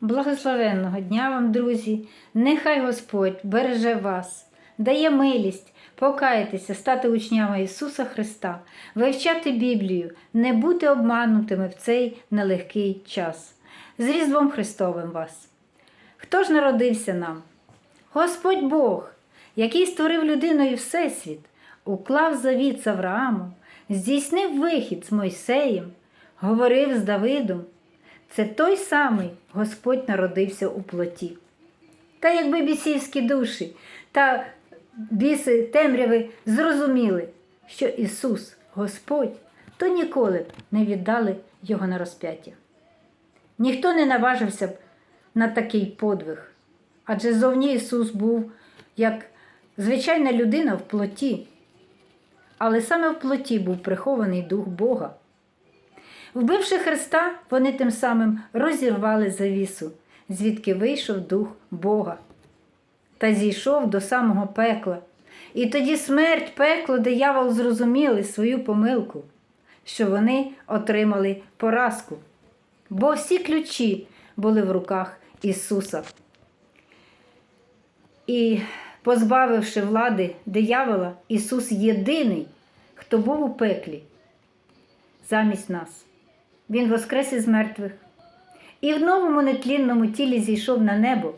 Благословенного дня вам, друзі! Нехай Господь береже вас, дає милість покаятися, стати учнями Ісуса Христа, вивчати Біблію, не бути обманутими в цей нелегкий час. З Різдвом Христовим вас! Хто ж народився нам? Господь Бог, який створив людину і Всесвіт, уклав завіт з Авраамом, здійснив вихід з Мойсеєм, говорив з Давидом. Це той самий Господь народився у плоті. Та якби бісівські душі та біси темряви зрозуміли, що Ісус Господь, то ніколи б не віддали Його на розп'яття. Ніхто не наважився б на такий подвиг, адже зовні Ісус був як звичайна людина в плоті, але саме в плоті був прихований Дух Бога. Вбивши Христа, вони тим самим розірвали завісу, звідки вийшов Дух Бога та зійшов до самого пекла. І тоді смерть, пекло, диявол зрозуміли свою помилку, що вони отримали поразку, бо всі ключі були в руках Ісуса. І, позбавивши влади диявола, Ісус єдиний, хто був у пеклі замість нас. Він воскрес із мертвих і в новому нетлінному тілі зійшов на небо.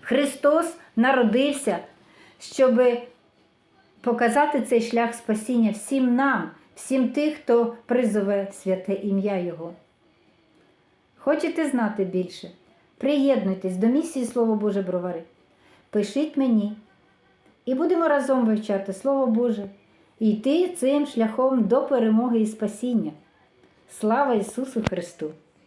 Христос народився, щоб показати цей шлях спасіння всім нам, всім тих, хто призове святе ім'я Його. Хочете знати більше? Приєднуйтесь до місії Слово Боже Бровари. Пишіть мені, і будемо разом вивчати Слово Боже і йти цим шляхом до перемоги і спасіння. Слава Ісусу Христу!